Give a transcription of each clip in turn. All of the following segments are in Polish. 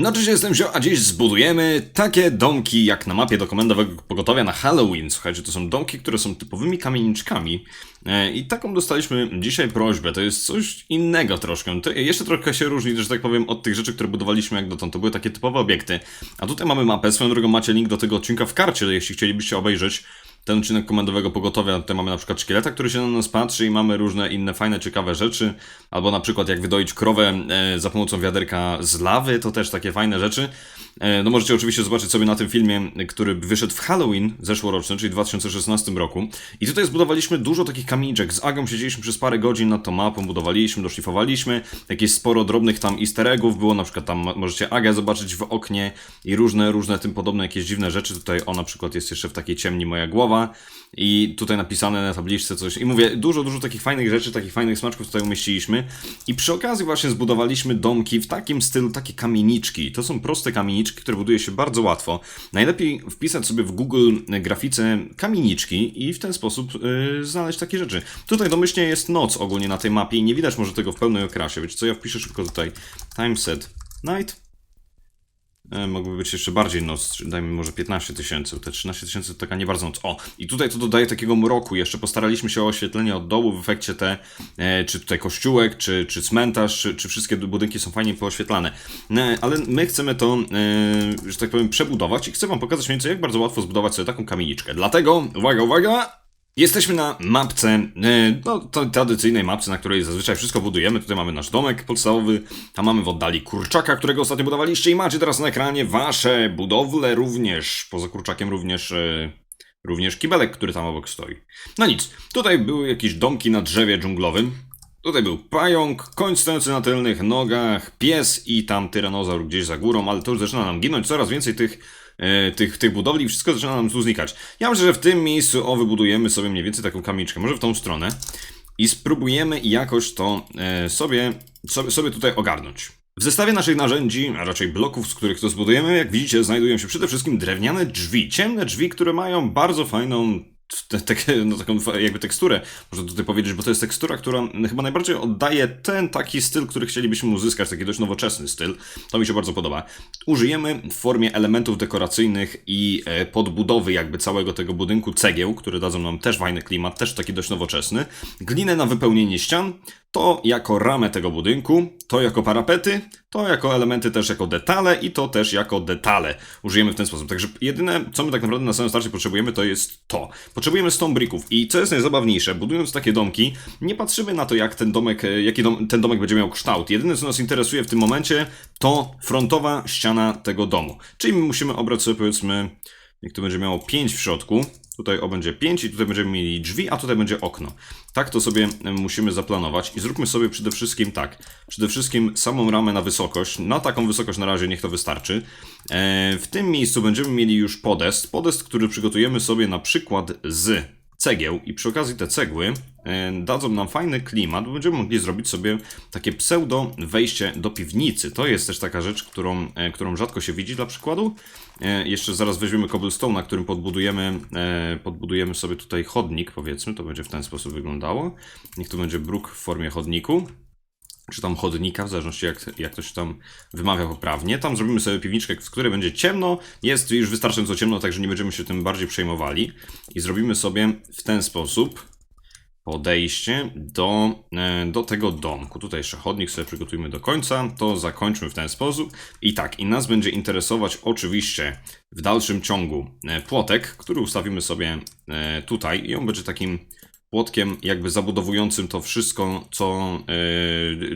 No cześć, jestem Zio, a dziś zbudujemy takie domki jak na mapie do komendowego pogotowia na Halloween. Słuchajcie, to są domki, które są typowymi kamieniczkami. E, I taką dostaliśmy dzisiaj prośbę. To jest coś innego troszkę. To jeszcze trochę się różni, że tak powiem, od tych rzeczy, które budowaliśmy jak dotąd. To były takie typowe obiekty. A tutaj mamy mapę. Swoją drogą macie link do tego odcinka w karcie, jeśli chcielibyście obejrzeć ten odcinek komendowego pogotowia, tutaj mamy na przykład szkieleta, który się na nas patrzy i mamy różne inne fajne, ciekawe rzeczy, albo na przykład jak wydoić krowę e, za pomocą wiaderka z lawy, to też takie fajne rzeczy. E, no możecie oczywiście zobaczyć sobie na tym filmie, który wyszedł w Halloween zeszłoroczny, czyli w 2016 roku. I tutaj zbudowaliśmy dużo takich kamieniczek. Z Agą siedzieliśmy przez parę godzin nad tą mapą, budowaliśmy, doszlifowaliśmy. Jakieś sporo drobnych tam easter eggów było, na przykład tam możecie Agę zobaczyć w oknie i różne, różne tym podobne jakieś dziwne rzeczy. Tutaj o na przykład jest jeszcze w takiej ciemni moja głowa i tutaj napisane na tabliczce coś. I mówię, dużo, dużo takich fajnych rzeczy, takich fajnych smaczków tutaj umieściliśmy. I przy okazji właśnie zbudowaliśmy domki w takim stylu, takie kamieniczki. To są proste kamieniczki, które buduje się bardzo łatwo. Najlepiej wpisać sobie w Google grafice kamieniczki i w ten sposób yy, znaleźć takie rzeczy. Tutaj domyślnie jest noc ogólnie na tej mapie i nie widać może tego w pełnej okrasie. Wiecie co, ja wpiszę szybko tutaj timeset night E, Mogłoby być jeszcze bardziej noc, dajmy może 15 tysięcy, te 13 tysięcy to taka nie bardzo noc. O, i tutaj to dodaje takiego mroku jeszcze, postaraliśmy się o oświetlenie od dołu, w efekcie te, e, czy tutaj kościółek, czy, czy cmentarz, czy, czy wszystkie budynki są fajnie pooświetlane. E, ale my chcemy to, e, że tak powiem, przebudować i chcę wam pokazać mniej więcej, jak bardzo łatwo zbudować sobie taką kamieniczkę. Dlatego, uwaga, uwaga, Jesteśmy na mapce, e, no tradycyjnej mapce, na której zazwyczaj wszystko budujemy. Tutaj mamy nasz domek podstawowy, tam mamy w oddali kurczaka, którego ostatnio budowaliście i macie teraz na ekranie wasze budowle również, poza kurczakiem również, e, również kibelek, który tam obok stoi. No nic, tutaj były jakieś domki na drzewie dżunglowym. Tutaj był pająk, koń stojący na tylnych nogach, pies i tam tyranozaur gdzieś za górą, ale to już zaczyna nam ginąć coraz więcej tych tych, tych budowli i wszystko zaczyna nam tu znikać. Ja myślę, że w tym miejscu o wybudujemy sobie mniej więcej taką kamiczkę, może w tą stronę i spróbujemy jakoś to e, sobie, sobie, sobie tutaj ogarnąć. W zestawie naszych narzędzi, a raczej bloków, z których to zbudujemy, jak widzicie, znajdują się przede wszystkim drewniane drzwi. Ciemne drzwi, które mają bardzo fajną te, no, taką jakby teksturę, można tutaj powiedzieć, bo to jest tekstura, która chyba najbardziej oddaje ten taki styl, który chcielibyśmy uzyskać, taki dość nowoczesny styl. To mi się bardzo podoba. Użyjemy w formie elementów dekoracyjnych i e, podbudowy jakby całego tego budynku cegieł, które dadzą nam też fajny klimat, też taki dość nowoczesny. Glinę na wypełnienie ścian, to jako ramę tego budynku, to jako parapety, to jako elementy też jako detale i to też jako detale. Użyjemy w ten sposób. Także jedyne, co my tak naprawdę na samym starcie potrzebujemy, to jest to. Potrzebujemy stone bricków i co jest najzabawniejsze, budując takie domki, nie patrzymy na to, jak ten domek, jaki dom, ten domek będzie miał kształt. Jedyne, co nas interesuje w tym momencie, to frontowa ściana tego domu. Czyli my musimy obrać sobie powiedzmy, jak to będzie miało 5 w środku, Tutaj o będzie 5 i tutaj będziemy mieli drzwi, a tutaj będzie okno. Tak to sobie musimy zaplanować i zróbmy sobie przede wszystkim tak. Przede wszystkim samą ramę na wysokość. Na taką wysokość na razie niech to wystarczy. E, w tym miejscu będziemy mieli już podest. Podest, który przygotujemy sobie na przykład z cegieł i przy okazji te cegły e, dadzą nam fajny klimat, bo będziemy mogli zrobić sobie takie pseudo wejście do piwnicy. To jest też taka rzecz, którą, e, którą rzadko się widzi dla przykładu. E, jeszcze zaraz weźmiemy cobblestone, na którym podbudujemy, podbudujemy sobie tutaj chodnik, powiedzmy, to będzie w ten sposób wyglądało. Niech to będzie bruk w formie chodniku czy tam chodnika, w zależności jak, jak to się tam wymawia poprawnie. Tam zrobimy sobie piwniczkę, w której będzie ciemno. Jest już wystarczająco ciemno, także nie będziemy się tym bardziej przejmowali. I zrobimy sobie w ten sposób podejście do, e, do tego domku. Tutaj jeszcze chodnik sobie przygotujmy do końca, to zakończmy w ten sposób. I tak, i nas będzie interesować oczywiście w dalszym ciągu e, płotek, który ustawimy sobie e, tutaj i on będzie takim płotkiem jakby zabudowującym to wszystko, co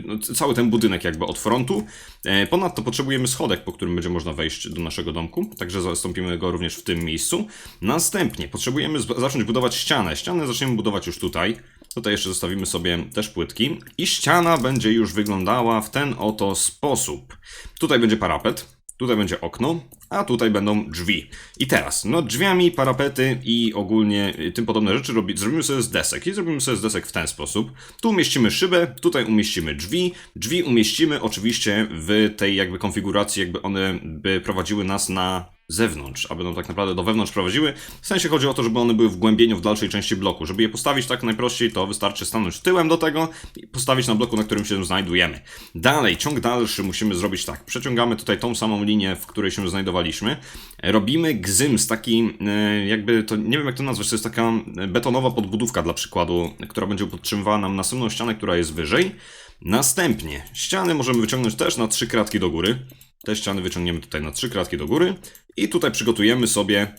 yy, cały ten budynek jakby od frontu. Yy, ponadto potrzebujemy schodek, po którym będzie można wejść do naszego domku, także zastąpimy go również w tym miejscu. Następnie potrzebujemy zacząć budować ścianę. Ścianę zaczniemy budować już tutaj. Tutaj jeszcze zostawimy sobie też płytki i ściana będzie już wyglądała w ten oto sposób. Tutaj będzie parapet, Tutaj będzie okno, a tutaj będą drzwi. I teraz, no drzwiami, parapety i ogólnie y, tym podobne rzeczy robi, zrobimy sobie z desek. I zrobimy sobie z desek w ten sposób. Tu umieścimy szybę, tutaj umieścimy drzwi. Drzwi umieścimy oczywiście w tej jakby konfiguracji, jakby one by prowadziły nas na zewnątrz, a będą tak naprawdę do wewnątrz prowadziły. W sensie chodzi o to, żeby one były w głębieniu w dalszej części bloku. Żeby je postawić tak najprościej, to wystarczy stanąć tyłem do tego i postawić na bloku, na którym się znajdujemy. Dalej, ciąg dalszy musimy zrobić tak. Przeciągamy tutaj tą samą linię, w której się znajdowaliśmy. Robimy gzyms, taki e, jakby to, nie wiem jak to nazwać, to jest taka betonowa podbudówka dla przykładu, która będzie podtrzymywała nam następną ścianę, która jest wyżej. Następnie ściany możemy wyciągnąć też na trzy kratki do góry. Te ściany wyciągniemy tutaj na trzy kratki do góry i tutaj przygotujemy sobie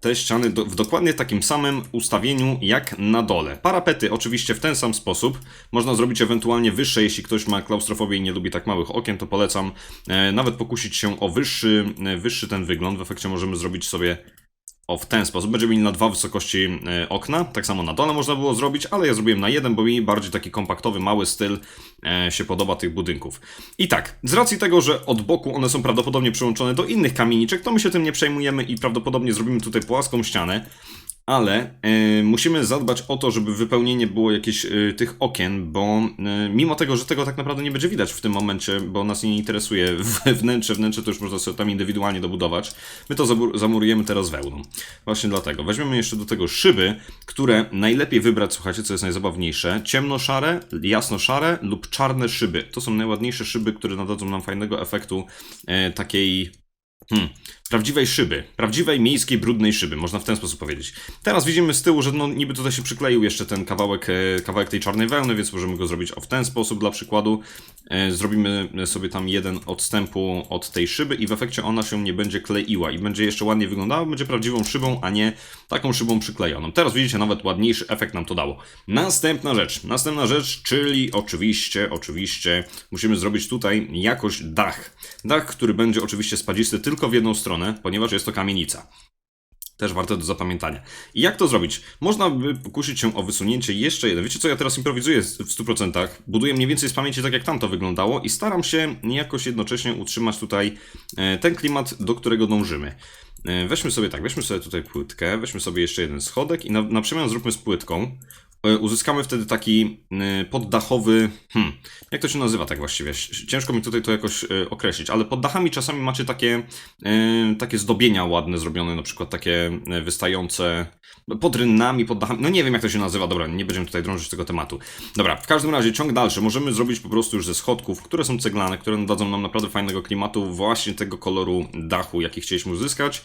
te ściany do, w dokładnie takim samym ustawieniu jak na dole. Parapety oczywiście w ten sam sposób. Można zrobić ewentualnie wyższe, jeśli ktoś ma klaustrofobię i nie lubi tak małych okien, to polecam e, nawet pokusić się o wyższy, e, wyższy ten wygląd. W efekcie możemy zrobić sobie o w ten sposób. Będziemy mieli na dwa wysokości e, okna. Tak samo na dole można było zrobić, ale ja zrobiłem na jeden, bo mi bardziej taki kompaktowy, mały styl e, się podoba tych budynków. I tak, z racji tego, że od boku one są prawdopodobnie przyłączone do innych kamieniczek, to my się tym nie przejmujemy i prawdopodobnie zrobimy tutaj płaską ścianę. Ale e, musimy zadbać o to, żeby wypełnienie było jakieś e, tych okien, bo e, mimo tego, że tego tak naprawdę nie będzie widać w tym momencie, bo nas nie interesuje wnętrze, wnętrze to już można sobie tam indywidualnie dobudować, my to zamurujemy teraz wełną. Właśnie dlatego. Weźmiemy jeszcze do tego szyby, które najlepiej wybrać, słuchajcie, co jest najzabawniejsze, ciemnoszare, jasnoszare lub czarne szyby. To są najładniejsze szyby, które nadadzą nam fajnego efektu e, takiej Hmm. Prawdziwej szyby. Prawdziwej miejskiej, brudnej szyby, można w ten sposób powiedzieć. Teraz widzimy z tyłu, że no niby tutaj się przykleił jeszcze ten kawałek, e, kawałek tej czarnej wełny, więc możemy go zrobić w ten sposób dla przykładu. E, Zrobimy sobie tam jeden odstępu od tej szyby i w efekcie ona się nie będzie kleiła i będzie jeszcze ładnie wyglądała, będzie prawdziwą szybą, a nie taką szybą przyklejoną. Teraz widzicie, nawet ładniejszy efekt nam to dało. Następna rzecz, następna rzecz, czyli oczywiście, oczywiście musimy zrobić tutaj jakoś dach. Dach, który będzie oczywiście spadzisty tylko w jedną stronę, ponieważ jest to kamienica. Też warte do zapamiętania. I jak to zrobić? Można by pokusić się o wysunięcie jeszcze jeden. Wiecie co, ja teraz improwizuję w 100%. Buduję mniej więcej z pamięci tak, jak tam to wyglądało i staram się jakoś jednocześnie utrzymać tutaj e, ten klimat, do którego dążymy. E, Weźmy sobie tak, weźmy sobie tutaj płytkę, weźmy sobie jeszcze jeden schodek i na, na przemian zróbmy z płytką. E, Uzyskamy wtedy taki e, poddachowy. Hmm, jak to się nazywa tak właściwie? Ciężko mi tutaj to jakoś e, określić, ale pod dachami czasami macie takie, takie zdobienia ładne zrobione, na przykład takie wystające pod rynnami, pod dachami. No nie wiem jak to się nazywa, dobra, nie będziemy tutaj drążyć tego tematu. Dobra, w każdym razie ciąg dalszy możemy zrobić po prostu już ze schodków, które są ceglane, które nadadzą nam naprawdę fajnego klimatu, właśnie tego koloru dachu, jaki chcieliśmy uzyskać.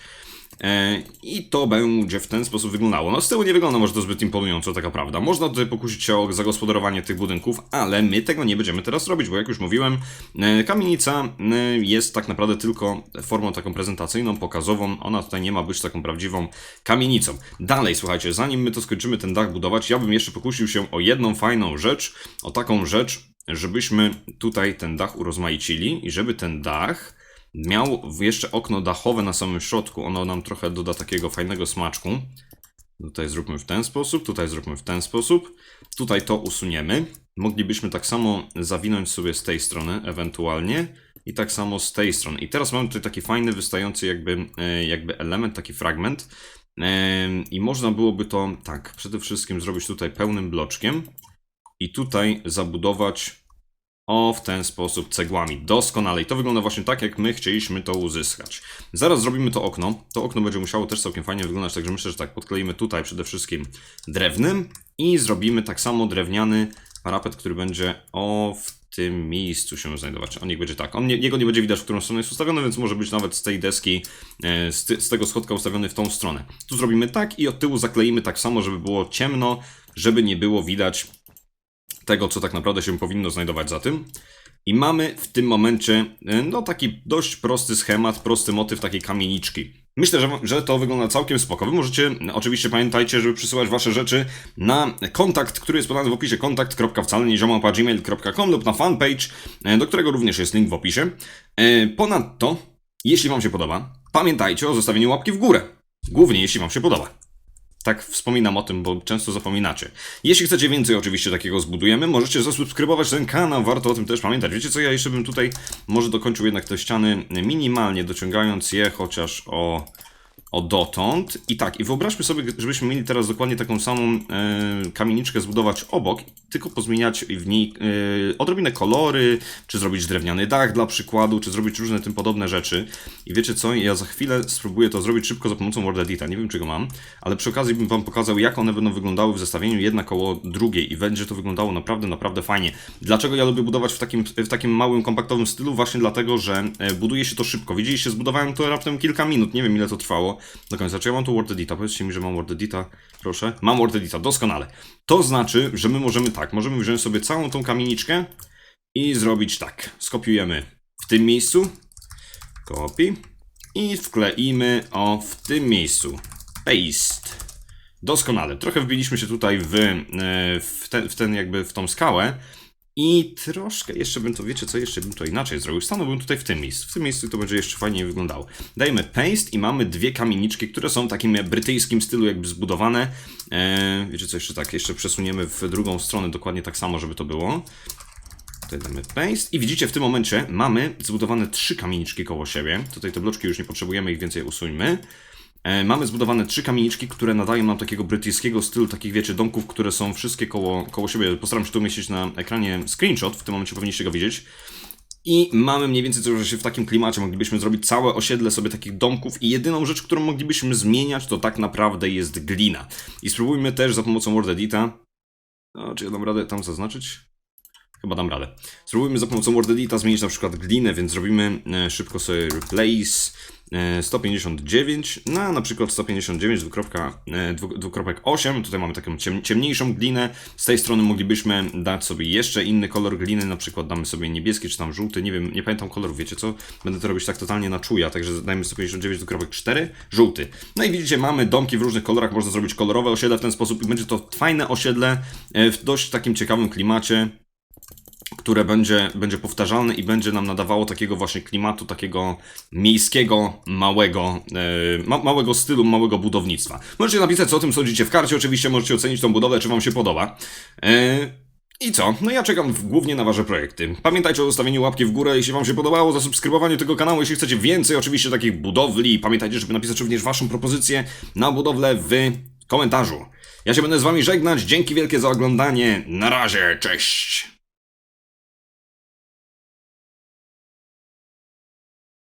E, I to będzie w ten sposób wyglądało. No z tyłu nie wygląda może to zbyt imponująco, taka prawda. Można tutaj pokusić się o zagospodarowanie tych budynków, ale my tego nie będziemy teraz robić, bo jak już mówiłem, e, kamienica e, jest tak naprawdę tylko formą taką prezentacyjną, pokazową. Ona tutaj nie ma być taką prawdziwą kamienicą. Dalej, słuchajcie, zanim my to skończymy ten dach budować, ja bym jeszcze pokusił się o jedną fajną rzecz, o taką rzecz, żebyśmy tutaj ten dach urozmaicili i żeby ten dach miał jeszcze okno dachowe na samym środku. Ono nam trochę doda takiego fajnego smaczku. Tutaj zróbmy w ten sposób, tutaj zróbmy w ten sposób. Tutaj to usuniemy. Moglibyśmy tak samo zawinąć sobie z tej strony, ewentualnie. I tak samo z tej strony. I teraz mamy tutaj taki fajny, wystający jakby, e, jakby element, taki fragment. Em, I można byłoby to tak, przede wszystkim zrobić tutaj pełnym bloczkiem. I tutaj zabudować o, w ten sposób cegłami. Doskonale. I to wygląda właśnie tak, jak my chcieliśmy to uzyskać. Zaraz zrobimy to okno. To okno będzie musiało też całkiem fajnie wyglądać, także myślę, że tak, podkleimy tutaj przede wszystkim drewnym i zrobimy tak samo drewniany parapet, który będzie o w tym miejscu się znajdować. On niech będzie tak. On nie, jego nie będzie widać, w którą stronę jest ustawiony, więc może być nawet z tej deski, e, z, ty, z tego schodka ustawiony w tą stronę. Tu zrobimy tak i od tyłu zakleimy tak samo, żeby było ciemno, żeby nie było widać tego, co tak naprawdę się powinno znajdować za tym. I mamy w tym momencie e, no taki dość prosty schemat, prosty motyw takiej kamieniczki. Myślę, że, że to wygląda całkiem spoko. Wy możecie, oczywiście pamiętajcie, żeby przysyłać wasze rzeczy na kontakt, który jest podany w opisie, kontakt.wcale.gmail.com lub na fanpage, e, do którego również jest link w opisie. E, Ponadto, jeśli wam się podoba, pamiętajcie o zostawieniu łapki w górę. Głównie jeśli wam się podoba. Tak wspominam o tym, bo często zapominacie. Jeśli chcecie więcej oczywiście takiego zbudujemy, możecie zasubskrybować ten kanał, warto o tym też pamiętać. Wiecie co, ja jeszcze bym tutaj może dokończył jednak te ściany minimalnie, dociągając je chociaż o, o dotąd. I tak, i wyobraźmy sobie, żebyśmy mieli teraz dokładnie taką samą e, kamieniczkę zbudować obok tylko pozmieniać w niej yy, odrobinę kolory, czy zrobić drewniany dach dla przykładu, czy zrobić różne tym podobne rzeczy. I wiecie co, ja za chwilę spróbuję to zrobić szybko za pomocą Word Edita, nie wiem czy go mam, ale przy okazji bym wam pokazał jak one będą wyglądały w zestawieniu jedna koło drugiej i będzie to wyglądało naprawdę, naprawdę fajnie. Dlaczego ja lubię budować w takim, w takim małym, kompaktowym stylu? Właśnie dlatego, że e, buduje się to szybko. Widzieliście, zbudowałem to raptem kilka minut, nie wiem ile to trwało do końca. Czy ja mam tu Word Edita? Powiedzcie mi, że mam Word Edita, proszę. Mam Word Edita, doskonale. To znaczy, że my możemy tak, możemy wziąć sobie całą tą kamieniczkę i zrobić tak. Skopiujemy w tym miejscu, kopi i wkleimy o w tym miejscu. Paste. Doskonale. Trochę wbiliśmy się tutaj w, e, w, ten, w ten jakby w tą skałę. I troszkę jeszcze bym to, wiecie co, jeszcze bym to inaczej zrobił. Stanąłbym tutaj w tym miejscu. W tym miejscu to będzie jeszcze fajniej wyglądało. Dajemy paste i mamy dwie kamieniczki, które są w takim brytyjskim stylu jakby zbudowane. Eee, wiecie co, jeszcze tak, jeszcze przesuniemy w drugą stronę dokładnie tak samo, żeby to było. Tutaj damy paste i widzicie w tym momencie mamy zbudowane trzy kamieniczki koło siebie. Tutaj te bloczki już nie potrzebujemy, ich więcej usuńmy. E, mamy zbudowane trzy kamieniczki, które nadają nam takiego brytyjskiego stylu, takich wiecie, domków, które są wszystkie koło, koło siebie. Postaram się tu umieścić na ekranie screenshot, w tym momencie powinniście go widzieć. I mamy mniej więcej coś, że się w takim klimacie moglibyśmy zrobić całe osiedle sobie takich domków i jedyną rzecz, którą moglibyśmy zmieniać, to tak naprawdę jest glina. I spróbujmy też za pomocą Word Edita. O, czy ja dam radę tam zaznaczyć? Chyba dam radę. Spróbujmy za pomocą Word Edita zmienić na przykład glinę, więc zrobimy e, szybko sobie replace e, 159 na na przykład 159 dwukropka, e, dwu- dwukropek 8. Tutaj mamy taką ciem, ciemniejszą glinę. Z tej strony moglibyśmy dać sobie jeszcze inny kolor gliny, na przykład damy sobie niebieski czy tam żółty, nie wiem, nie pamiętam kolorów, wiecie co? Będę to robić tak totalnie na czuja, także dajmy 159 dwukropek 4, żółty. No i widzicie, mamy domki w różnych kolorach, można zrobić kolorowe osiedle w ten sposób i będzie to fajne osiedle e, w dość takim ciekawym klimacie które będzie, będzie powtarzalne i będzie nam nadawało takiego właśnie klimatu, takiego miejskiego, małego, e, ma, małego stylu, małego budownictwa. Możecie napisać, co o tym sądzicie w karcie, oczywiście możecie ocenić tą budowę, czy wam się podoba. E, i co? No ja czekam głównie na wasze projekty. Pamiętajcie o zostawieniu łapki w górę, jeśli wam się podobało, zasubskrybowaniu tego kanału, jeśli chcecie więcej oczywiście takich budowli. Pamiętajcie, żeby napisać również waszą propozycję na budowlę w komentarzu. Ja się będę z wami żegnać, dzięki wielkie za oglądanie, na razie, cześć!